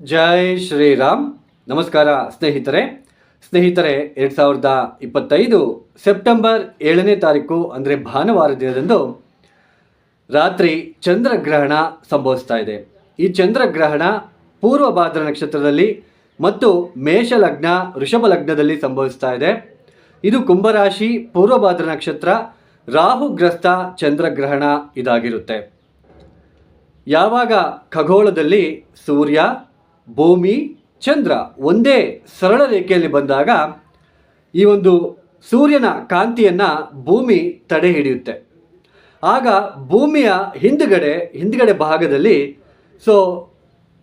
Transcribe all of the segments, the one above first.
ಜೈ ಶ್ರೀರಾಮ್. ನಮಸ್ಕಾರ ಸ್ನೇಹಿತರೆ. ಸ್ನೇಹಿತರೆ, ಎರಡು ಸಾವಿರದ ಇಪ್ಪತ್ತೈದು ಸೆಪ್ಟೆಂಬರ್ ಏಳನೇ ತಾರೀಕು, ಅಂದರೆ ಭಾನುವಾರ ದಿನದಂದು ರಾತ್ರಿ ಚಂದ್ರಗ್ರಹಣ ಸಂಭವಿಸ್ತಾ ಇದೆ. ಈ ಚಂದ್ರಗ್ರಹಣ ಪೂರ್ವ ಭಾದ್ರ ನಕ್ಷತ್ರದಲ್ಲಿ ಮತ್ತು ಮೇಷ ಲಗ್ನ ವೃಷಭ ಲಗ್ನದಲ್ಲಿ ಸಂಭವಿಸ್ತಾ ಇದೆ. ಇದು ಕುಂಭರಾಶಿ, ಪೂರ್ವ ಭಾದ್ರ ನಕ್ಷತ್ರ ರಾಹುಗ್ರಸ್ತ ಚಂದ್ರಗ್ರಹಣ ಇದಾಗಿರುತ್ತೆ. ಯಾವಾಗ ಖಗೋಳದಲ್ಲಿ ಸೂರ್ಯ ಭೂಮಿ, ಚಂದ್ರ ಒಂದೇ ಸರಳ ರೇಖೆಯಲ್ಲಿ ಬಂದಾಗ ಈ ಒಂದು ಸೂರ್ಯನ ಕಾಂತಿಯನ್ನು ಭೂಮಿ ತಡೆ ಹಿಡಿಯುತ್ತೆ. ಆಗ ಭೂಮಿಯ ಹಿಂದುಗಡೆ ಹಿಂದುಗಡೆ ಭಾಗದಲ್ಲಿ ಸೊ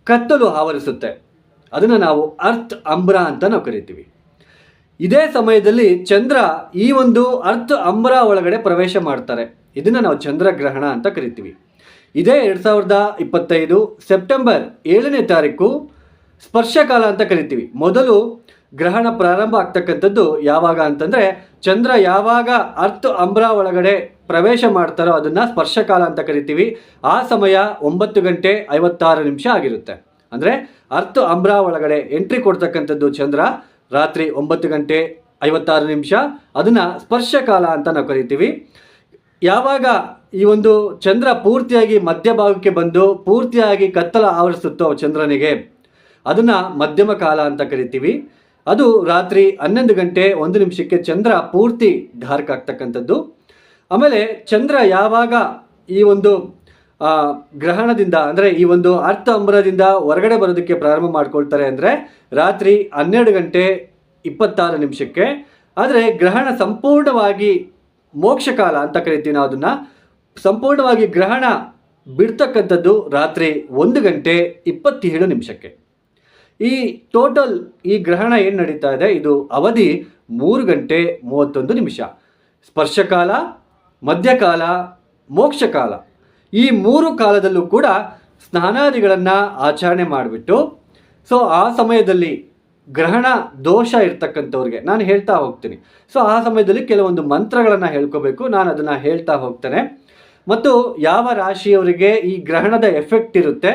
ಕತ್ತಲು ಆವರಿಸುತ್ತೆ. ಅದನ್ನು ನಾವು ಅರ್ಥ್ ಅಂಬ್ರ ಅಂತ ನಾವು ಕರಿತೀವಿ. ಇದೇ ಸಮಯದಲ್ಲಿ ಚಂದ್ರ ಈ ಒಂದು ಅರ್ಥ ಅಂಬ್ರ ಒಳಗಡೆ ಪ್ರವೇಶ ಮಾಡ್ತಾರೆ. ಇದನ್ನು ನಾವು ಚಂದ್ರಗ್ರಹಣ ಅಂತ ಕರಿತೀವಿ. ಇದೇ ಎರಡು ಸಾವಿರದ ಇಪ್ಪತ್ತೈದು ಸೆಪ್ಟೆಂಬರ್ ಏಳನೇ ತಾರೀಕು ಸ್ಪರ್ಶಕಾಲ ಅಂತ ಕರಿತೀವಿ. ಮೊದಲು ಗ್ರಹಣ ಪ್ರಾರಂಭ ಆಗ್ತಕ್ಕಂಥದ್ದು ಯಾವಾಗ ಅಂತಂದರೆ ಚಂದ್ರ ಯಾವಾಗ ಅರ್ಥ ಅಂಬ್ರ ಒಳಗಡೆ ಪ್ರವೇಶ ಮಾಡ್ತಾರೋ ಅದನ್ನು ಸ್ಪರ್ಶಕಾಲ ಅಂತ ಕರಿತೀವಿ. ಆ ಸಮಯ ಒಂಬತ್ತು ಗಂಟೆ ಐವತ್ತಾರು ನಿಮಿಷ ಆಗಿರುತ್ತೆ. ಅಂದರೆ ಅರ್ಥ ಅಂಬ್ರ ಒಳಗಡೆ ಎಂಟ್ರಿ ಕೊಡ್ತಕ್ಕಂಥದ್ದು ಚಂದ್ರ ರಾತ್ರಿ ಒಂಬತ್ತು ಗಂಟೆ ಐವತ್ತಾರು ನಿಮಿಷ. ಅದನ್ನು ಸ್ಪರ್ಶಕಾಲ ಅಂತ ನಾವು ಕರಿತೀವಿ. ಯಾವಾಗ ಈ ಒಂದು ಚಂದ್ರ ಪೂರ್ತಿಯಾಗಿ ಮಧ್ಯಭಾಗಕ್ಕೆ ಬಂದು ಪೂರ್ತಿಯಾಗಿ ಕತ್ತಲ ಆವರಿಸುತ್ತೋ ಚಂದ್ರನಿಗೆ? ಅದನ್ನು ಮಧ್ಯಮ ಕಾಲ ಅಂತ ಕರಿತೀವಿ. ಅದು ರಾತ್ರಿ ಹನ್ನೊಂದು ಗಂಟೆ ಒಂದು ನಿಮಿಷಕ್ಕೆ ಚಂದ್ರ ಪೂರ್ತಿ ಡಾರ್ಕ್ ಆಗ್ತಕ್ಕಂಥದ್ದು ಆಮೇಲೆ ಚಂದ್ರ ಯಾವಾಗ ಈ ಒಂದು ಗ್ರಹಣದಿಂದ ಅಂದರೆ ಈ ಒಂದು ಅರ್ಥ ಅಂಬರದಿಂದ ಹೊರಗಡೆ ಬರೋದಕ್ಕೆ ಪ್ರಾರಂಭ ಮಾಡ್ಕೊಳ್ತಾರೆ ಅಂದರೆ ರಾತ್ರಿ ಹನ್ನೆರಡು ಗಂಟೆ ಇಪ್ಪತ್ತಾರು ನಿಮಿಷಕ್ಕೆ. ಆದರೆ ಗ್ರಹಣ ಸಂಪೂರ್ಣವಾಗಿ ಮೋಕ್ಷಕಾಲ ಅಂತ ಕರಿತೀವಿ ನಾವು ಅದನ್ನು. ಸಂಪೂರ್ಣವಾಗಿ ಗ್ರಹಣ ಬಿಡ್ತಕ್ಕಂಥದ್ದು ರಾತ್ರಿ ಒಂದು ಗಂಟೆ ಇಪ್ಪತ್ತೇಳು ನಿಮಿಷಕ್ಕೆ. ಈ ಟೋಟಲ್ ಈ ಗ್ರಹಣ ಏನು ನಡೀತಾ ಇದೆ? ಇದು ಅವಧಿ ಮೂರು ಗಂಟೆ ಮೂವತ್ತೊಂದು ನಿಮಿಷ. ಸ್ಪರ್ಶಕಾಲ ಮಧ್ಯಕಾಲ ಮೋಕ್ಷಕಾಲ ಈ ಮೂರು ಕಾಲದಲ್ಲೂ ಕೂಡ ಸ್ನಾನಾದಿಗಳನ್ನು ಆಚರಣೆ ಮಾಡಿಬಿಟ್ಟು, ಸೊ ಆ ಸಮಯದಲ್ಲಿ ಗ್ರಹಣ ದೋಷ ಇರ್ತಕ್ಕಂಥವ್ರಿಗೆ ನಾನು ಹೇಳ್ತಾ ಹೋಗ್ತೀನಿ. ಸೊ ಆ ಸಮಯದಲ್ಲಿ ಕೆಲವೊಂದು ಮಂತ್ರಗಳನ್ನು ಹೇಳ್ಕೋಬೇಕು. ನಾನು ಅದನ್ನು ಹೇಳ್ತಾ ಹೋಗ್ತೇನೆ. ಮತ್ತು ಯಾವ ರಾಶಿಯವರಿಗೆ ಈ ಗ್ರಹಣದ ಎಫೆಕ್ಟ್ ಇರುತ್ತೆ?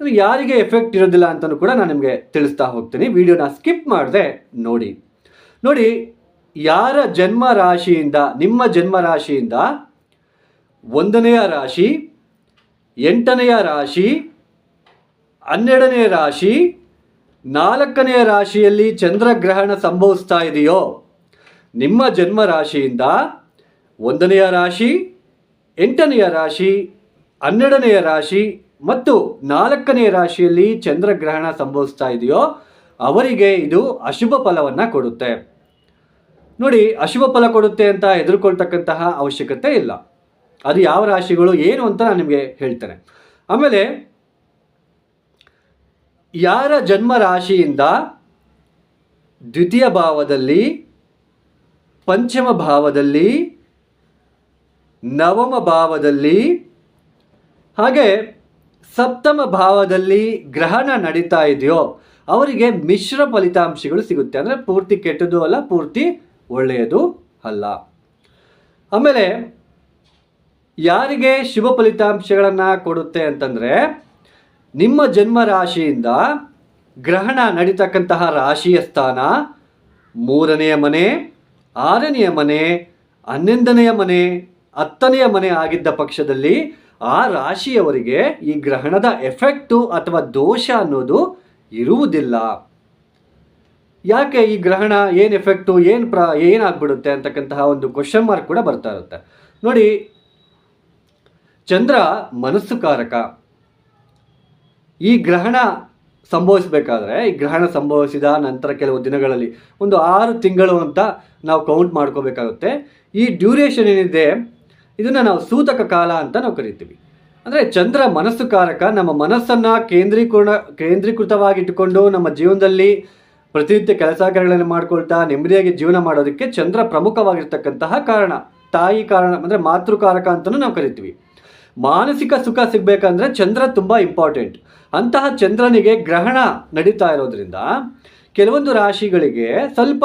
ಯಾರಿಗೆ ಎಫೆಕ್ಟ್ ಇರೋದಿಲ್ಲ ಅಂತಲೂ ಕೂಡ ನಾನು ನಿಮಗೆ ತಿಳಿಸ್ತಾ ಹೋಗ್ತೀನಿ. ವಿಡಿಯೋನ ಸ್ಕಿಪ್ ಮಾಡದೆ ನೋಡಿ. ನೋಡಿ, ಯಾರ ಜನ್ಮ ರಾಶಿಯಿಂದ, ನಿಮ್ಮ ಜನ್ಮ ರಾಶಿಯಿಂದ ಒಂದನೆಯ ರಾಶಿ, ಎಂಟನೆಯ ರಾಶಿ, ಹನ್ನೆರಡನೆಯ ರಾಶಿ ನಾಲ್ಕನೆಯ ರಾಶಿಯಲ್ಲಿ ಚಂದ್ರಗ್ರಹಣ ಸಂಭವಿಸ್ತಾ ಇದೆಯೋ, ನಿಮ್ಮ ಜನ್ಮ ರಾಶಿಯಿಂದ ಒಂದನೆಯ ರಾಶಿ, ಎಂಟನೆಯ ರಾಶಿ, ಹನ್ನೆರಡನೆಯ ರಾಶಿ ಮತ್ತು ನಾಲ್ಕನೆಯ ರಾಶಿಯಲ್ಲಿ ಚಂದ್ರಗ್ರಹಣ ಸಂಭವಿಸ್ತಾ ಇದೆಯೋ, ಅವರಿಗೆ ಇದು ಅಶುಭ ಫಲವನ್ನು ಕೊಡುತ್ತೆ. ನೋಡಿ, ಅಶುಭ ಫಲ ಕೊಡುತ್ತೆ ಅಂತ ಹೆದರ್ಕೊಳ್ತಕ್ಕಂತಹ ಅವಶ್ಯಕತೆ ಇಲ್ಲ. ಅದು ಯಾವ ರಾಶಿಗಳು, ಏನು ಅಂತ ನಾನು ನಿಮಗೆ ಹೇಳ್ತೇನೆ. ಆಮೇಲೆ ಯಾರ ಜನ್ಮ ರಾಶಿಯಿಂದ ದ್ವಿತೀಯ ಭಾವದಲ್ಲಿ, ಪಂಚಮ ಭಾವದಲ್ಲಿ, ನವಮ ಭಾವದಲ್ಲಿ, ಹಾಗೆ ಸಪ್ತಮ ಭಾವದಲ್ಲಿ ಗ್ರಹಣ ನಡೀತಾ ಇದೆಯೋ, ಅವರಿಗೆ ಮಿಶ್ರ ಫಲಿತಾಂಶಗಳು ಸಿಗುತ್ತೆ. ಅಂದರೆ ಪೂರ್ತಿ ಕೆಟ್ಟದ್ದು ಅಲ್ಲ, ಪೂರ್ತಿ ಒಳ್ಳೆಯದು ಅಲ್ಲ. ಆಮೇಲೆ ಯಾರಿಗೆ ಶುಭ ಫಲಿತಾಂಶಗಳನ್ನು ಕೊಡುತ್ತೆ ಅಂತಂದರೆ ನಿಮ್ಮ ಜನ್ಮ ರಾಶಿಯಿಂದ ಗ್ರಹಣ ನಡೀತಕ್ಕಂತಹ ರಾಶಿಯ ಸ್ಥಾನ ಮೂರನೆಯ ಮನೆ, ಆರನೆಯ ಮನೆ, ಹನ್ನೊಂದನೆಯ ಮನೆ, ಹತ್ತನೆಯ ಮನೆ ಆಗಿದ್ದ ಪಕ್ಷದಲ್ಲಿ ಆ ರಾಶಿಯವರಿಗೆ ಈ ಗ್ರಹಣದ ಎಫೆಕ್ಟು ಅಥವಾ ದೋಷ ಅನ್ನೋದು ಇರುವುದಿಲ್ಲ. ಯಾಕೆ ಈ ಗ್ರಹಣ ಏನು ಎಫೆಕ್ಟು, ಏನು ಪ್ರ, ಏನಾಗ್ಬಿಡುತ್ತೆ ಅಂತಕ್ಕಂತಹ ಒಂದು ಕ್ವಶನ್ ಮಾರ್ಕ್ ಕೂಡ ಬರ್ತಾ ಇರುತ್ತೆ. ನೋಡಿ, ಚಂದ್ರ ಮನಸ್ಸು ಕಾರಕ ಈ ಗ್ರಹಣ ಸಂಭವಿಸಬೇಕಾದ್ರೆ, ಈ ಗ್ರಹಣ ಸಂಭವಿಸಿದ ನಂತರ ಕೆಲವು ದಿನಗಳಲ್ಲಿ ಒಂದು ಆರು ತಿಂಗಳು ಅಂತ ನಾವು ಕೌಂಟ್ ಮಾಡ್ಕೋಬೇಕಾಗುತ್ತೆ. ಈ ಡ್ಯೂರೇಷನ್ ಏನಿದೆ, ಇದನ್ನು ನಾವು ಸೂತಕ ಕಾಲ ಅಂತ ನಾವು ಕರಿತೀವಿ. ಅಂದರೆ ಚಂದ್ರ ಮನಸ್ಸು ಕಾರಕ, ನಮ್ಮ ಮನಸ್ಸನ್ನು ಕೇಂದ್ರೀಕರಣ ಕೇಂದ್ರೀಕೃತವಾಗಿಟ್ಟುಕೊಂಡು ನಮ್ಮ ಜೀವನದಲ್ಲಿ ಪ್ರತಿನಿತ್ಯ ಕೆಲಸ ಕಾರ್ಯಗಳನ್ನು ಮಾಡ್ಕೊಳ್ತಾ ನೆಮ್ಮದಿಯಾಗಿ ಜೀವನ ಮಾಡೋದಕ್ಕೆ ಚಂದ್ರ ಪ್ರಮುಖವಾಗಿರ್ತಕ್ಕಂತಹ ಕಾರಣ. ತಾಯಿ ಕಾರಣ, ಅಂದರೆ ಮಾತೃಕಾರಕ ಅಂತಲೂ ನಾವು ಕರಿತೀವಿ. ಮಾನಸಿಕ ಸುಖ ಸಿಗಬೇಕಂದ್ರೆ ಚಂದ್ರ ತುಂಬ ಇಂಪಾರ್ಟೆಂಟ್ ಅಂತಹ ಚಂದ್ರನಿಗೆ ಗ್ರಹಣ ನಡೀತಾ ಇರೋದ್ರಿಂದ ಕೆಲವೊಂದು ರಾಶಿಗಳಿಗೆ ಸ್ವಲ್ಪ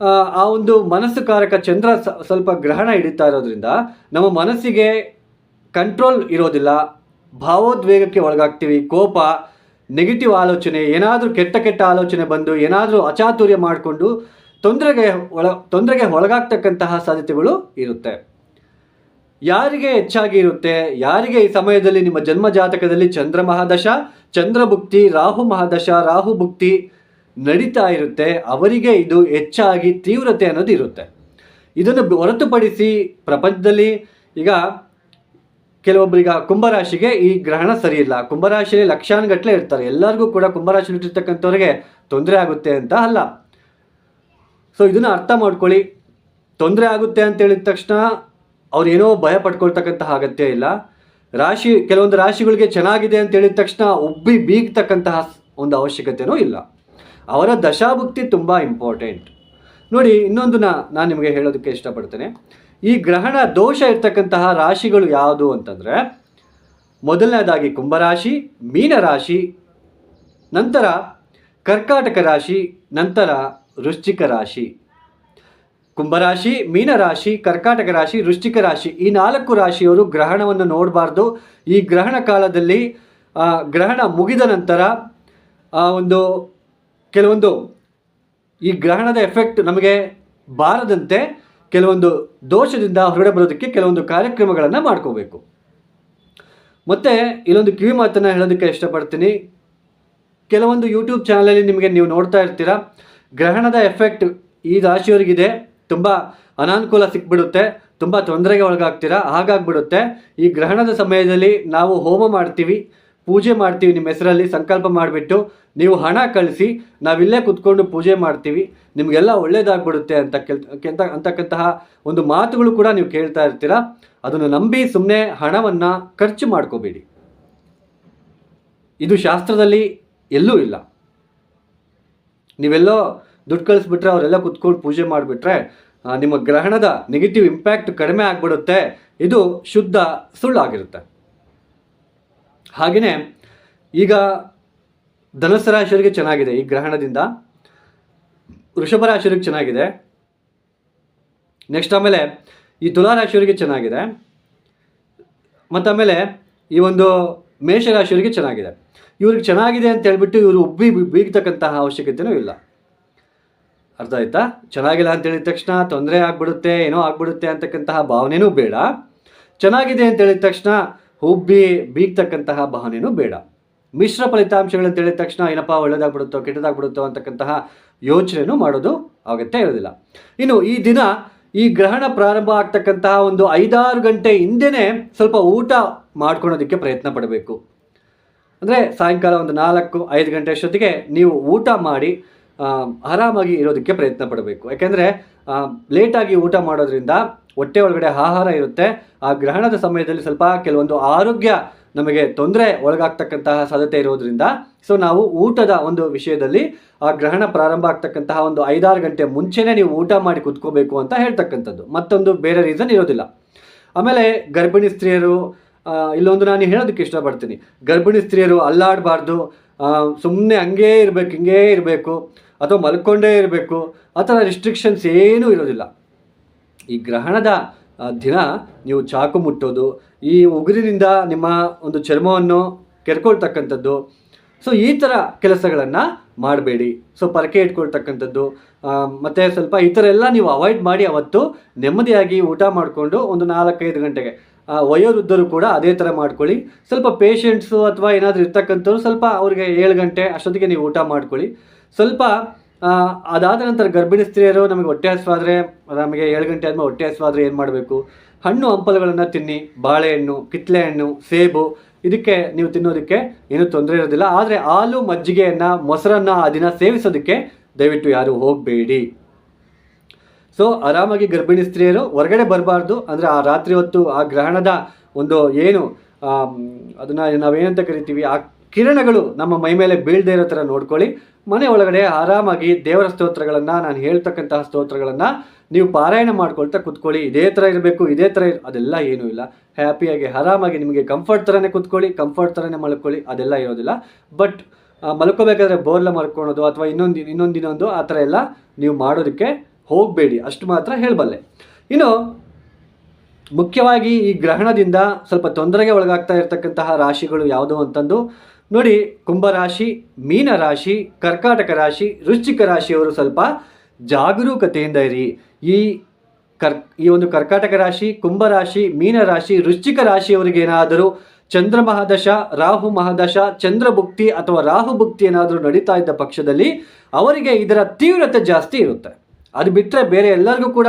ಆ, ಒಂದು ಮನಸ್ಸು ಕಾರಕ ಚಂದ್ರ ಸ್ವಲ್ಪ ಗ್ರಹಣ ಹಿಡಿತಾ ಇರೋದ್ರಿಂದ ನಮ್ಮ ಮನಸ್ಸಿಗೆ ಕಂಟ್ರೋಲ್ ಇರೋದಿಲ್ಲ. ಭಾವೋದ್ವೇಗಕ್ಕೆ ಒಳಗಾಗ್ತೀವಿ. ಕೋಪ ನೆಗೆಟಿವ್ ಆಲೋಚನೆ ಏನಾದರೂ ಕೆಟ್ಟ ಕೆಟ್ಟ ಆಲೋಚನೆ ಬಂದು ಏನಾದರೂ ಅಚಾತುರ್ಯ ಮಾಡಿಕೊಂಡು ತೊಂದರೆಗೆ ಒಳ ತೊಂದರೆಗೆ ಒಳಗಾಗ್ತಕ್ಕಂತಹ ಸಾಧ್ಯತೆಗಳು ಇರುತ್ತೆ. ಯಾರಿಗೆ ಹೆಚ್ಚಾಗಿ ಇರುತ್ತೆ? ಯಾರಿಗೆ ಈ ಸಮಯದಲ್ಲಿ ನಿಮ್ಮ ಜನ್ಮ ಜಾತಕದಲ್ಲಿ ಚಂದ್ರ ಮಹಾದಶ ಚಂದ್ರಭುಕ್ತಿ ರಾಹು ಮಹಾದಶ, ರಾಹು ಭುಕ್ತಿ ನಡೀತಾ ಇರುತ್ತೆ? ಅವರಿಗೆ ಇದು ಹೆಚ್ಚಾಗಿ ತೀವ್ರತೆ ಅನ್ನೋದು ಇರುತ್ತೆ. ಇದನ್ನು ಹೊರತುಪಡಿಸಿ ಪ್ರಪಂಚದಲ್ಲಿ ಈಗ ಕೆಲವೊಬ್ಬರಿಗೆ ಕುಂಭರಾಶಿಗೆ ಈ ಗ್ರಹಣ ಸರಿ ಇಲ್ಲ. ಕುಂಭರಾಶಿಯಲ್ಲಿ ಲಕ್ಷಾನುಗಟ್ಟಲೆ ಇರ್ತಾರೆ. ಎಲ್ಲರಿಗೂ ಕೂಡ ಕುಂಭರಾಶಿ ಇಟ್ಟಿರ್ತಕ್ಕಂಥವ್ರಿಗೆ ತೊಂದರೆ ಆಗುತ್ತೆ ಅಂತ ಅಲ್ಲ. ಸೊ ಇದನ್ನು ಅರ್ಥ ಮಾಡ್ಕೊಳ್ಳಿ. ತೊಂದರೆ ಆಗುತ್ತೆ ಅಂತ ಹೇಳಿದ ತಕ್ಷಣ ಅವ್ರು ಏನೋ ಭಯ ಪಡ್ಕೊಳ್ತಕ್ಕಂತಹ ಅಗತ್ಯ ಇಲ್ಲ. ರಾಶಿ, ಕೆಲವೊಂದು ರಾಶಿಗಳಿಗೆ ಚೆನ್ನಾಗಿದೆ ಅಂತ ಹೇಳಿದ ತಕ್ಷಣ ಉಬ್ಬಿ ಬೀಗ್ತಕ್ಕಂತಹ ಒಂದು ಅವಶ್ಯಕತೆಯೂ ಇಲ್ಲ. ಅವರ ದಶಾಭುಕ್ತಿ ತುಂಬ ಇಂಪಾರ್ಟೆಂಟ್ ನೋಡಿ ಇನ್ನೊಂದು ನಾನು ನಿಮಗೆ ಹೇಳೋದಕ್ಕೆ ಇಷ್ಟಪಡ್ತೇನೆ. ಈ ಗ್ರಹಣ ದೋಷ ಇರ್ತಕ್ಕಂತಹ ರಾಶಿಗಳು ಯಾವುದು ಅಂತಂದರೆ, ಮೊದಲನೇದಾಗಿ ಕುಂಭರಾಶಿ, ಮೀನರಾಶಿ, ನಂತರ ಕರ್ಕಾಟಕ ರಾಶಿ, ನಂತರ ವೃಶ್ಚಿಕ ರಾಶಿ. ಕುಂಭರಾಶಿ, ಮೀನರಾಶಿ, ಕರ್ಕಾಟಕ ರಾಶಿ, ವೃಶ್ಚಿಕ ರಾಶಿ ಈ ನಾಲ್ಕು ರಾಶಿಯವರು ಗ್ರಹಣವನ್ನು ನೋಡಬಾರ್ದು. ಈ ಗ್ರಹಣ ಕಾಲದಲ್ಲಿ ಗ್ರಹಣ ಮುಗಿದ ನಂತರ ಒಂದು ಕೆಲವೊಂದು ಈ ಗ್ರಹಣದ ಎಫೆಕ್ಟ್ ನಮಗೆ ಬಾರದಂತೆ ಕೆಲವೊಂದು ದೋಷದಿಂದ ಹೊರಗಡೆ ಬರೋದಕ್ಕೆ ಕೆಲವೊಂದು ಕಾರ್ಯಕ್ರಮಗಳನ್ನು ಮಾಡ್ಕೋಬೇಕು. ಮತ್ತು ಇಲ್ಲೊಂದು ಕಿವಿ ಮಾತನ್ನು ಹೇಳೋದಕ್ಕೆ ಇಷ್ಟಪಡ್ತೀನಿ. ಕೆಲವೊಂದು ಯೂಟ್ಯೂಬ್ ಚಾನಲಲ್ಲಿ ನಿಮಗೆ ನೀವು ನೋಡ್ತಾ ಇರ್ತೀರ. ಗ್ರಹಣದ ಎಫೆಕ್ಟ್ ಈ ರಾಶಿಯವರಿಗಿದೆ. ತುಂಬ ಅನಾನುಕೂಲ ಸಿಕ್ಬಿಡುತ್ತೆ, ತುಂಬ ತೊಂದರೆಗೆ ಒಳಗಾಗ್ತೀರಾ? ಹಾಗಾಗ್ಬಿಡುತ್ತೆ. ಈ ಗ್ರಹಣದ ಸಮಯದಲ್ಲಿ ನಾವು ಹೋಮ ಮಾಡ್ತೀವಿ, ಪೂಜೆ ಮಾಡ್ತೀವಿ ನಿಮ್ಮ ಹೆಸರಲ್ಲಿ ಸಂಕಲ್ಪ ಮಾಡಿಬಿಟ್ಟು, ನೀವು ಹಣ ಕಳಿಸಿ, ನಾವಿಲ್ಲೇ ಕುತ್ಕೊಂಡು ಪೂಜೆ ಮಾಡ್ತೀವಿ, ನಿಮಗೆಲ್ಲ ಒಳ್ಳೇದಾಗ್ಬಿಡುತ್ತೆ ಅಂತ ಕೆಲ್ ಕೆಂತ ಅಂತಕ್ಕಂತಹ ಒಂದು ಮಾತುಗಳು ಕೂಡ ನೀವು ಕೇಳ್ತಾ ಇರ್ತೀರಾ? ಅದನ್ನು ನಂಬಿ ಸುಮ್ಮನೆ ಹಣವನ್ನು ಖರ್ಚು ಮಾಡ್ಕೋಬೇಡಿ. ಇದು ಶಾಸ್ತ್ರದಲ್ಲಿ ಎಲ್ಲೂ ಇಲ್ಲ. ನೀವೆಲ್ಲೋ ದುಡ್ಡು ಕಳಿಸ್ಬಿಟ್ರೆ ಅವರೆಲ್ಲ ಕುತ್ಕೊಂಡು ಪೂಜೆ ಮಾಡಿಬಿಟ್ರೆ ನಿಮ್ಮ ಗ್ರಹಣದ ನೆಗೆಟಿವ್ ಇಂಪ್ಯಾಕ್ಟ್ ಕಡಿಮೆ ಆಗಿಬಿಡುತ್ತೆ. ಇದು ಶುದ್ಧ ಸುಳ್ಳಾಗಿರುತ್ತೆ. ಹಾಗೆಯೇ ಈಗ ಧನುಸ್ಸು ರಾಶಿಯವರಿಗೆ ಚೆನ್ನಾಗಿದೆ. ಈ ಗ್ರಹಣದಿಂದ ವೃಷಭ ರಾಶಿಯವರಿಗೆ ಚೆನ್ನಾಗಿದೆ. ನೆಕ್ಸ್ಟ್ ಆಮೇಲೆ ಈ ತುಲಾ ರಾಶಿಯವರಿಗೆ ಚೆನ್ನಾಗಿದೆ. ಮತ್ತು ಆಮೇಲೆ ಈ ಒಂದು ಮೇಷರಾಶಿಯವರಿಗೆ ಚೆನ್ನಾಗಿದೆ. ಇವ್ರಿಗೆ ಚೆನ್ನಾಗಿದೆ ಅಂತ ಹೇಳ್ಬಿಟ್ಟು ಇವರು ಉಬ್ಬಿ ಬೀಗ್ತಕ್ಕಂತಹ ಅವಶ್ಯಕತೆಯೂ ಇಲ್ಲ. ಅರ್ಥ ಆಯ್ತಾ? ಚೆನ್ನಾಗಿಲ್ಲ ಅಂತ ಹೇಳಿದ ತಕ್ಷಣ ತೊಂದರೆ ಆಗ್ಬಿಡುತ್ತೆ, ಏನೋ ಆಗ್ಬಿಡುತ್ತೆ ಅಂತಕ್ಕಂತಹ ಭಾವನೆನೂ ಬೇಡ. ಚೆನ್ನಾಗಿದೆ ಅಂತ ಹೇಳಿದ ತಕ್ಷಣ ಹುಬ್ಬಿ ಬೀಗ್ತಕ್ಕಂತಹ ಭಾವನೆನೂ ಬೇಡ. ಮಿಶ್ರ ಫಲಿತಾಂಶಗಳು ಅಂತ ಹೇಳಿದ ತಕ್ಷಣ ಏನಪ್ಪ, ಒಳ್ಳೇದಾಗ್ಬಿಡುತ್ತೋ, ಕೆಟ್ಟದಾಗ್ಬಿಡುತ್ತೋ ಅಂತಕ್ಕಂತಹ ಯೋಚನೆನೂ ಮಾಡೋದು ಅಗತ್ಯ ಇರೋದಿಲ್ಲ. ಇನ್ನು ಈ ದಿನ ಈ ಗ್ರಹಣ ಪ್ರಾರಂಭ ಆಗ್ತಕ್ಕಂತಹ ಒಂದು ಐದಾರು ಗಂಟೆ ಹಿಂದೆನೆ ಸ್ವಲ್ಪ ಊಟ ಮಾಡ್ಕೊಳೋದಕ್ಕೆ ಪ್ರಯತ್ನ ಪಡಬೇಕು. ಅಂದರೆ ಸಾಯಂಕಾಲ ಒಂದು ನಾಲ್ಕು, ಐದು ಗಂಟೆ ಅಷ್ಟೊತ್ತಿಗೆ ನೀವು ಊಟ ಮಾಡಿ ಆರಾಮಾಗಿ ಇರೋದಕ್ಕೆ ಪ್ರಯತ್ನ ಪಡಬೇಕು. ಯಾಕೆಂದರೆ ಲೇಟಾಗಿ ಊಟ ಮಾಡೋದ್ರಿಂದ ಹೊಟ್ಟೆ ಒಳಗಡೆ ಆಹಾರ ಇರುತ್ತೆ. ಆ ಗ್ರಹಣದ ಸಮಯದಲ್ಲಿ ಸ್ವಲ್ಪ ಕೆಲವೊಂದು ಆರೋಗ್ಯ ನಮಗೆ ತೊಂದರೆ ಒಳಗಾಗ್ತಕ್ಕಂತಹ ಸಾಧ್ಯತೆ ಇರೋದ್ರಿಂದ, ಸೊ ನಾವು ಊಟದ ಒಂದು ವಿಷಯದಲ್ಲಿ ಆ ಗ್ರಹಣ ಪ್ರಾರಂಭ ಆಗ್ತಕ್ಕಂತಹ ಒಂದು ಐದಾರು ಗಂಟೆ ಮುಂಚೆನೇ ನೀವು ಊಟ ಮಾಡಿ ಕುತ್ಕೋಬೇಕು ಅಂತ ಹೇಳ್ತಕ್ಕಂಥದ್ದು. ಮತ್ತೊಂದು ಬೇರೆ ರೀಸನ್ ಇರೋದಿಲ್ಲ. ಆಮೇಲೆ ಗರ್ಭಿಣಿ ಸ್ತ್ರೀಯರು ಇಲ್ಲೊಂದು ನಾನು ಹೇಳೋದಕ್ಕೆ ಇಷ್ಟಪಡ್ತೀನಿ. ಗರ್ಭಿಣಿ ಸ್ತ್ರೀಯರು ಅಲ್ಲಾಡಬಾರ್ದು. ಸುಮ್ಮನೆ ಹಂಗೇ ಇರಬೇಕು, ಹಿಂಗೇ ಇರಬೇಕು. ಅಥವಾ ಮಲ್ಕೊಂಡೇ ಇರಬೇಕು, ಆ ಥರ ರಿಸ್ಟ್ರಿಕ್ಷನ್ಸ್ ಏನೂ ಇರೋದಿಲ್ಲ. ಈ ಗ್ರಹಣದ ದಿನ ನೀವು ಚಾಕು ಮುಟ್ಟೋದು, ಈ ಉಗುರಿನಿಂದ ನಿಮ್ಮ ಒಂದು ಚರ್ಮವನ್ನು ಕೆರ್ಕೊಳ್ತಕ್ಕಂಥದ್ದು ಸೊ ಈ ಥರ ಕೆಲಸಗಳನ್ನು ಮಾಡಬೇಡಿ. ಸೊ ಪರಕೆ ಇಟ್ಕೊಳ್ತಕ್ಕಂಥದ್ದು ಮತ್ತು ಸ್ವಲ್ಪ ಈ ಥರ ಎಲ್ಲ ನೀವು ಅವಾಯ್ಡ್ ಮಾಡಿ ಅವತ್ತು ನೆಮ್ಮದಿಯಾಗಿ ಊಟ ಮಾಡಿಕೊಂಡು ಒಂದು ನಾಲ್ಕೈದು ಗಂಟೆಗೆ ವಯೋವೃದ್ಧರು ಕೂಡ ಅದೇ ಥರ ಮಾಡ್ಕೊಳ್ಳಿ. ಸ್ವಲ್ಪ ಪೇಷಂಟ್ಸು ಅಥವಾ ಏನಾದರೂ ಇರ್ತಕ್ಕಂಥವ್ರು ಸ್ವಲ್ಪ ಅವ್ರಿಗೆ ಏಳು ಗಂಟೆ ಅಷ್ಟೊತ್ತಿಗೆ ನೀವು ಊಟ ಮಾಡ್ಕೊಳ್ಳಿ. ಸ್ವಲ್ಪ ಅದಾದ ನಂತರ ಗರ್ಭಿಣಿ ಸ್ತ್ರೀಯರು ನಮಗೆ ಹೊಟ್ಟೆ ಹಸುವಾದರೆ, ನಮಗೆ ಏಳು ಗಂಟೆ ಆದಮೇಲೆ ಹೊಟ್ಟೆ ಹಸುವಾದರೆ ಏನು ಮಾಡಬೇಕು? ಹಣ್ಣು ಹಂಪಲುಗಳನ್ನು ತಿನ್ನಿ, ಬಾಳೆಹಣ್ಣು ಕಿತ್ತಳೆಹಣ್ಣು ಸೇಬು, ಇದಕ್ಕೆ ನೀವು ತಿನ್ನೋದಕ್ಕೆ ಏನೂ ತೊಂದರೆ ಇರೋದಿಲ್ಲ. ಆದರೆ ಹಾಲು ಮಜ್ಜಿಗೆಯನ್ನು, ಮೊಸರನ್ನು ಆ ದಿನ ಸೇವಿಸೋದಕ್ಕೆ ದಯವಿಟ್ಟು ಯಾರು ಹೋಗಬೇಡಿ. ಸೊ ಆರಾಮಾಗಿ ಗರ್ಭಿಣಿ ಸ್ತ್ರೀಯರು ಹೊರಗಡೆ ಬರಬಾರ್ದು. ಅಂದರೆ ಆ ರಾತ್ರಿ ಹೊತ್ತು ಆ ಗ್ರಹಣದ ಒಂದು ಏನು ಅದನ್ನು ಅದನ್ನ ನಾವೇನಂತ ಕರಿತೀವಿ? ಆ ಕಿರಣಗಳು ನಮ್ಮ ಮೈ ಮೇಲೆ ಬೀಳದೇ ಇರೋ ಥರ ನೋಡ್ಕೊಳ್ಳಿ. ಮನೆ ಒಳಗಡೆ ಆರಾಮಾಗಿ ದೇವರ ಸ್ತೋತ್ರಗಳನ್ನು, ನಾನು ಹೇಳ್ತಕ್ಕಂತಹ ಸ್ತೋತ್ರಗಳನ್ನು ನೀವು ಪಾರಾಯಣ ಮಾಡ್ಕೊಳ್ತಾ ಕುತ್ಕೊಳ್ಳಿ. ಇದೇ ಥರ ಇರಬೇಕು, ಇದೇ ಥರ ಇರ್- ಅದೆಲ್ಲ ಏನೂ ಇಲ್ಲ. ಹ್ಯಾಪಿಯಾಗಿ, ಆರಾಮಾಗಿ ನಿಮಗೆ ಕಂಫರ್ಟ್ ಥರನೇ ಕುತ್ಕೊಳ್ಳಿ, ಕಂಫರ್ಟ್ ಥರನೇ ಮಲ್ಕೊಳ್ಳಿ, ಅದೆಲ್ಲ ಇರೋದಿಲ್ಲ. ಬಟ್ ಮಲ್ಕೋಬೇಕಾದ್ರೆ ಬೋರ್ಲ ಮಲ್ಕೊಳೋದು ಅಥವಾ ಇನ್ನೊಂದು ಇನ್ನೊಂದು ಇನ್ನೊಂದು ಆ ಥರ ಎಲ್ಲ ನೀವು ಮಾಡೋದಕ್ಕೆ ಹೋಗಬೇಡಿ. ಅಷ್ಟು ಮಾತ್ರ ಹೇಳಬಲ್ಲೆ. ಇನ್ನು, ಮುಖ್ಯವಾಗಿ ಈ ಗ್ರಹಣದಿಂದ ಸ್ವಲ್ಪ ತೊಂದರೆಗೆ ಒಳಗಾಗ್ತಾ ಇರತಕ್ಕಂತಹ ರಾಶಿಗಳು ಯಾವುದು ಅಂತಂದು ನೋಡಿ ಕುಂಭರಾಶಿ ಮೀನರಾಶಿ ಕರ್ಕಾಟಕ ರಾಶಿ, ವೃಶ್ಚಿಕ ರಾಶಿಯವರು ಸ್ವಲ್ಪ ಜಾಗರೂಕತೆಯಿಂದ ಇರಿ. ಈ ಕರ್, ಈ ಒಂದು ಕರ್ಕಾಟಕ ರಾಶಿ ಕುಂಭರಾಶಿ ಮೀನರಾಶಿ ವೃಶ್ಚಿಕ ರಾಶಿಯವರಿಗೇನಾದರೂ ಚಂದ್ರ ಮಹಾದಶ, ರಾಹು ಮಹಾದಶ ಚಂದ್ರಭುಕ್ತಿ ಅಥವಾ ರಾಹು ಭುಕ್ತಿ ಏನಾದರೂ ನಡೀತಾ ಇದ್ದ ಪಕ್ಷದಲ್ಲಿ ಅವರಿಗೆ ಇದರ ತೀವ್ರತೆ ಜಾಸ್ತಿ ಇರುತ್ತೆ. ಅದು ಬಿಟ್ಟರೆ ಬೇರೆ ಎಲ್ಲರಿಗೂ ಕೂಡ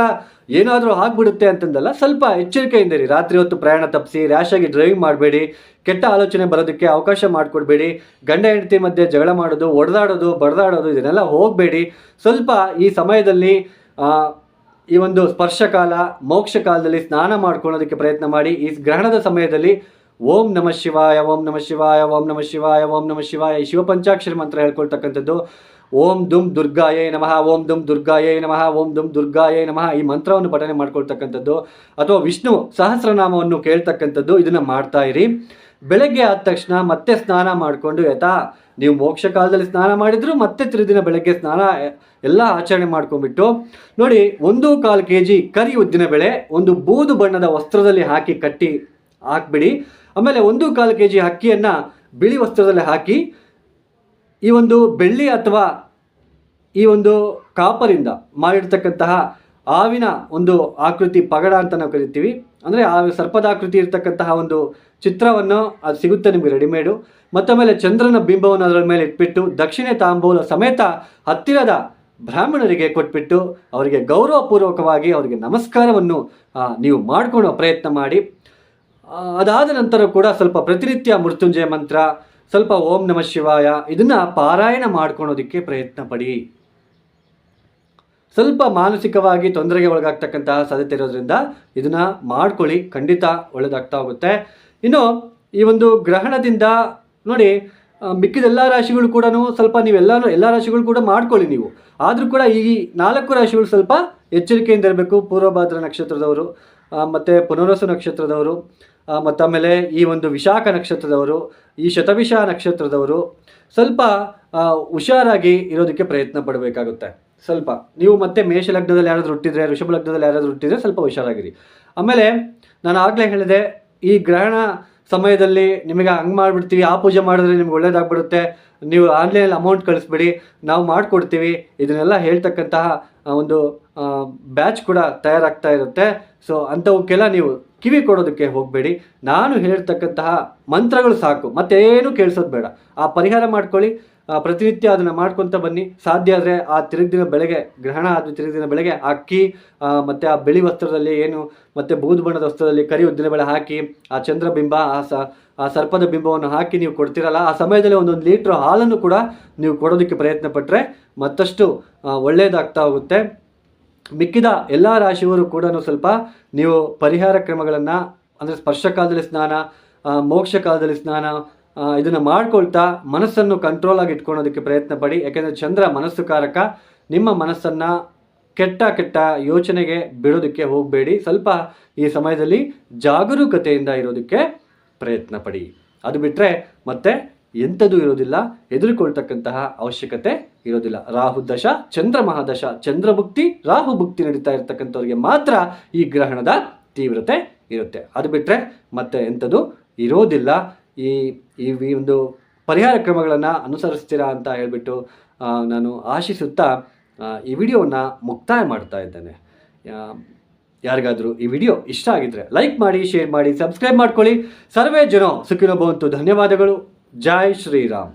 ಏನಾದರೂ ಆಗ್ಬಿಡುತ್ತೆ ಅಂತಂದಲ್ಲ, ಸ್ವಲ್ಪ ಎಚ್ಚರಿಕೆಯಿಂದ ಇರಿ ರಾತ್ರಿ ಹೊತ್ತು ಪ್ರಯಾಣ ತಪ್ಪಿಸಿ ಆಗಿ ಡ್ರೈವಿಂಗ್ ಮಾಡಬೇಡಿ, ಕೆಟ್ಟ ಆಲೋಚನೆ ಬರೋದಕ್ಕೆ ಅವಕಾಶ ಮಾಡಿಕೊಡ್ಬೇಡಿ, ಗಂಡ ಹೆಂಡತಿ ಮಧ್ಯೆ ಜಗಳ ಮಾಡೋದು, ಒಡೆದಾಡೋದು, ಬಡದಾಡೋದು, ಇದನ್ನೆಲ್ಲ ಹೋಗಬೇಡಿ. ಸ್ವಲ್ಪ ಈ ಸಮಯದಲ್ಲಿ ಈ ಒಂದು ಸ್ಪರ್ಶಕಾಲ, ಮೋಕ್ಷ ಕಾಲದಲ್ಲಿ ಸ್ನಾನ ಮಾಡ್ಕೊಳ್ಳೋದಕ್ಕೆ ಪ್ರಯತ್ನ ಮಾಡಿ. ಈ ಗ್ರಹಣದ ಸಮಯದಲ್ಲಿ ಓಂ ನಮ ಶಿವಾಯ, ಓಂ ನಮ ಶಿವಾಯ, ಓಂ ನಮ ಶಿವಾಯ, ಓಂ ನಮ ಶಿವಾಯ ಶಿವ ಶಿವಪಂಚಾಕ್ಷರಿ ಮಂತ್ರ ಹೇಳ್ಕೊಳ್ತಕ್ಕಂಥದ್ದು. ಓಂ ದುಮ್ ದುರ್ಗಾಯೇ ನಮಃ, ಓಂ ದುಮ್ ದುರ್ಗಾಯೇ ನಮಃ, ಓಂ ದುಮ್ ದುರ್ಗಾಯೇ ನಮಃ ಈ ಮಂತ್ರವನ್ನು ಪಠನೆ ಮಾಡ್ಕೊಳ್ತಕ್ಕಂಥದ್ದು. ಅಥವಾ ವಿಷ್ಣು ಸಹಸ್ರನಾಮವನ್ನು ಕೇಳ್ತಕ್ಕಂಥದ್ದು ಇದನ್ನು ಮಾಡ್ತಾ ಇರಿ. ಬೆಳಗ್ಗೆ ಆದ ತಕ್ಷಣ ಮತ್ತೆ ಸ್ನಾನ ಮಾಡಿಕೊಂಡು ಯಥಾ ನೀವು ಮೋಕ್ಷ ಕಾಲದಲ್ಲಿ ಸ್ನಾನ ಮಾಡಿದ್ರು ಮತ್ತೆ ತಿರುದಿನ ಬೆಳಗ್ಗೆ ಸ್ನಾನ ಎಲ್ಲ ಆಚರಣೆ ಮಾಡ್ಕೊಂಡ್ಬಿಟ್ಟು ನೋಡಿ ಒಂದು ಕಾಲು ಕೆ ಜಿ ಕರಿ ಉದ್ದಿನ ಬೆಳೆ, ಒಂದು ಬೂದು ಬಣ್ಣದ ವಸ್ತ್ರದಲ್ಲಿ ಹಾಕಿ ಕಟ್ಟಿ ಹಾಕ್ಬಿಡಿ. ಆಮೇಲೆ ಒಂದು ಕಾಲು ಕೆ ಜಿ ಅಕ್ಕಿಯನ್ನು ಬಿಳಿ ವಸ್ತ್ರದಲ್ಲಿ ಹಾಕಿ ಈ ಒಂದು ಬೆಳ್ಳಿ ಅಥವಾ ಈ ಒಂದು ಕಾಪರಿಂದ ಮಾಡಿರ್ತಕ್ಕಂತಹ ಆವಿನ ಒಂದು ಆಕೃತಿ ಪಗಡ ಅಂತ ನಾವು ಕರಿತೀವಿ. ಅಂದರೆ ಆ ಸರ್ಪದ ಆಕೃತಿ ಇರತಕ್ಕಂತಹ ಒಂದು ಚಿತ್ರವನ್ನು ಅದು ಸಿಗುತ್ತೆ ನಿಮಗೆ ರೆಡಿಮೇಡು ಮತ್ತೊಮ್ಮೆಲೆ ಚಂದ್ರನ ಬಿಂಬವನ್ನು ಅದರ ಮೇಲೆ ಇಟ್ಬಿಟ್ಟು ದಕ್ಷಿಣ ತಾಂಬೂಲ ಸಮೇತ ಹತ್ತಿರದ ಬ್ರಾಹ್ಮಣರಿಗೆ ಕೊಟ್ಬಿಟ್ಟು ಅವರಿಗೆ ಗೌರವಪೂರ್ವಕವಾಗಿ ಅವರಿಗೆ ನಮಸ್ಕಾರವನ್ನು ನೀವು ಮಾಡಿಕೊಳ್ಳೋ ಪ್ರಯತ್ನ ಮಾಡಿ. ಅದಾದ ನಂತರ ಕೂಡ ಸ್ವಲ್ಪ ಪ್ರತಿನಿತ್ಯ ಮೃತ್ಯುಂಜಯ ಮಂತ್ರ ಸ್ವಲ್ಪ ಓಂ ನಮ ಶಿವಾಯ. ಇದನ್ನು ಪಾರಾಯಣ ಮಾಡ್ಕೊಳೋದಕ್ಕೆ ಪ್ರಯತ್ನ ಪಡಿ ಸ್ವಲ್ಪ ಮಾನಸಿಕವಾಗಿ ತೊಂದರೆಗೆ ಒಳಗಾಗ್ತಕ್ಕಂತಹ ಸಾಧ್ಯತೆ ಇರೋದ್ರಿಂದ ಇದನ್ನ ಮಾಡ್ಕೊಳ್ಳಿ. ಖಂಡಿತ ಒಳ್ಳೆದಾಗ್ತಾ ಹೋಗುತ್ತೆ. ಇನ್ನು ಈ ಒಂದು ಗ್ರಹಣದಿಂದ ನೋಡಿ ಮಿಕ್ಕಿದೆಲ್ಲ ರಾಶಿಗಳು ಕೂಡ ಸ್ವಲ್ಪ ನೀವೆಲ್ಲಾನು ಎಲ್ಲ ರಾಶಿಗಳು ಕೂಡ ಮಾಡ್ಕೊಳ್ಳಿ ನೀವು. ಆದರೂ ಕೂಡ ಈ ನಾಲ್ಕು ರಾಶಿಗಳು ಸ್ವಲ್ಪ ಎಚ್ಚರಿಕೆಯಿಂದ ಇರಬೇಕು. ಪೂರ್ವಭಾದ್ರ ನಕ್ಷತ್ರದವರು ಮತ್ತು ಪುನರ್ವಸು ನಕ್ಷತ್ರದವರು ಮತ್ತು ಆಮೇಲೆ ಈ ಒಂದು ವಿಶಾಖ ನಕ್ಷತ್ರದವರು, ಈ ಶತವಿಷ ನಕ್ಷತ್ರದವರು ಸ್ವಲ್ಪ ಹುಷಾರಾಗಿ ಇರೋದಕ್ಕೆ ಪ್ರಯತ್ನ ಪಡಬೇಕಾಗುತ್ತೆ. ಸ್ವಲ್ಪ. ನೀವು ಮತ್ತೆ ಮೇಷ ಲಗ್ನದಲ್ಲಿ ಯಾರಾದರೂ ಹುಟ್ಟಿದರೆ ಋಷಭ ಲಗ್ನದಲ್ಲಿ ಯಾರಾದರೂ ಹುಟ್ಟಿದ್ರೆ ಸ್ವಲ್ಪ ಹುಷಾರಾಗಿರಿ. ಆಮೇಲೆ ನಾನು ಆಗಲೇ ಹೇಳಿದೆ, ಈ ಗ್ರಹಣ ಸಮಯದಲ್ಲಿ ನಿಮಗೆ ಹಂಗೆ ಮಾಡಿಬಿಡ್ತೀವಿ, ಆ ಪೂಜೆ ಮಾಡಿದ್ರೆ ನಿಮ್ಗೆ ಒಳ್ಳೇದಾಗ್ಬಿಡುತ್ತೆ, ನೀವು ಆನ್ಲೈನಲ್ಲಿ ಅಮೌಂಟ್ ಕಳಿಸ್ಬಿಡಿ, ನಾವು ಮಾಡಿಕೊಡ್ತೀವಿ, ಇದನ್ನೆಲ್ಲ ಹೇಳ್ತಕ್ಕಂತಹ ಒಂದು ಬ್ಯಾಚ್ ಕೂಡ ತಯಾರಾಗ್ತಾ ಇರುತ್ತೆ. ಸೊ, ಅಂಥವಕ್ಕೆಲ್ಲ ನೀವು ಕಿವಿ ಕೊಡೋದಕ್ಕೆ ಹೋಗಬೇಡಿ. ನಾನು ಹೇಳ್ತಕ್ಕಂತಹ ಮಂತ್ರಗಳು ಸಾಕು. ಮತ್ತೇನು ಕೇಳಿಸೋದು ಬೇಡ. ಆ ಪರಿಹಾರ ಮಾಡ್ಕೊಳ್ಳಿ. ಪ್ರತಿನಿತ್ಯ ಅದನ್ನು ಮಾಡ್ಕೊತ ಬನ್ನಿ. ಸಾಧ್ಯ ಆದರೆ ಆ ತಿರುಗಿದಿನ ಬೆಳಗ್ಗೆ ಗ್ರಹಣ ಆದ ತಿರುಗಿದಿನ ಬೆಳಗ್ಗೆ ಅಕ್ಕಿ ಮತ್ತು ಆ ಬಿಳಿ ವಸ್ತ್ರದಲ್ಲಿ ಏನು, ಮತ್ತು ಬೂದು ಬಣ್ಣದ ವಸ್ತ್ರದಲ್ಲಿ ಕರಿ ಉದ್ದಿನ ಬೆಳೆ ಹಾಕಿ, ಆ ಚಂದ್ರಬಿಂಬ ಆ ಸ, ಆ ಸರ್ಪದ ಬಿಂಬವನ್ನು ಹಾಕಿ ನೀವು ಕೊಡ್ತೀರಲ್ಲ, ಆ ಸಮಯದಲ್ಲಿ ಒಂದೊಂದು ಲೀಟ್ರ್ ಹಾಲನ್ನು ಕೂಡ ನೀವು ಕೊಡೋದಕ್ಕೆ ಪ್ರಯತ್ನ ಪಟ್ಟರೆ ಮತ್ತಷ್ಟು ಒಳ್ಳೆಯದಾಗ್ತಾ ಹೋಗುತ್ತೆ. ಮಿಕ್ಕಿದ ಎಲ್ಲ ರಾಶಿಯವರು ಕೂಡ ಸ್ವಲ್ಪ ನೀವು ಪರಿಹಾರ ಕ್ರಮಗಳನ್ನು, ಅಂದರೆ ಸ್ಪರ್ಶಕಾಲದಲ್ಲಿ ಸ್ನಾನ ಮೋಕ್ಷ ಕಾಲದಲ್ಲಿ ಸ್ನಾನ ಇದನ್ನು ಮಾಡ್ಕೊಳ್ತಾ ಮನಸ್ಸನ್ನು ಕಂಟ್ರೋಲ್ ಆಗಿ ಇಟ್ಕೊಳೋದಕ್ಕೆ ಪ್ರಯತ್ನ ಪಡಿ. ಯಾಕೆಂದರೆ ಚಂದ್ರ ಮನಸ್ಸು ಕಾರಕ, ನಿಮ್ಮ ಮನಸ್ಸನ್ನು ಕೆಟ್ಟ ಕೆಟ್ಟ ಯೋಚನೆಗೆ ಬಿಡೋದಕ್ಕೆ ಹೋಗಬೇಡಿ. ಸ್ವಲ್ಪ ಈ ಸಮಯದಲ್ಲಿ ಜಾಗರೂಕತೆಯಿಂದ ಇರೋದಕ್ಕೆ ಪ್ರಯತ್ನ ಪಡಿ. ಅದು ಬಿಟ್ಟರೆ ಮತ್ತೆ ಎಂಥದ್ದು ಇರೋದಿಲ್ಲ. ಎದುರುಕೊಳ್ತಕ್ಕಂತಹ ಅವಶ್ಯಕತೆ ಇರೋದಿಲ್ಲ. ರಾಹು ದಶ, ಚಂದ್ರ ಮಹಾದಶ ಚಂದ್ರಭುಕ್ತಿ ರಾಹು ಭುಕ್ತಿ ನಡೀತಾ ಇರ್ತಕ್ಕಂಥವ್ರಿಗೆ ಮಾತ್ರ ಈ ಗ್ರಹಣದ ತೀವ್ರತೆ ಇರುತ್ತೆ. ಅದು ಬಿಟ್ಟರೆ ಮತ್ತೆ ಎಂಥದ್ದು ಇರೋದಿಲ್ಲ. ಈ ಈ ಒಂದು ಪರಿಹಾರ ಕ್ರಮಗಳನ್ನು ಅನುಸರಿಸ್ತೀರಾ ಅಂತ ಹೇಳಿಬಿಟ್ಟು ನಾನು ಆಶಿಸುತ್ತಾ ಈ ವಿಡಿಯೋವನ್ನು ಮುಕ್ತಾಯ ಮಾಡ್ತಾ ಇದ್ದೇನೆ. ಯಾರಿಗಾದರೂ ಈ ವಿಡಿಯೋ ಇಷ್ಟ ಆಗಿದ್ರೆ ಲೈಕ್ ಮಾಡಿ, ಶೇರ್ ಮಾಡಿ, ಸಬ್ಸ್ಕ್ರೈಬ್ ಮಾಡ್ಕೊಳ್ಳಿ. ಸರ್ವೇ ಜನ ಸುಖಿನೋ ಧನ್ಯವಾದಗಳು. ಜೈ ಶ್ರೀರಾಮ್.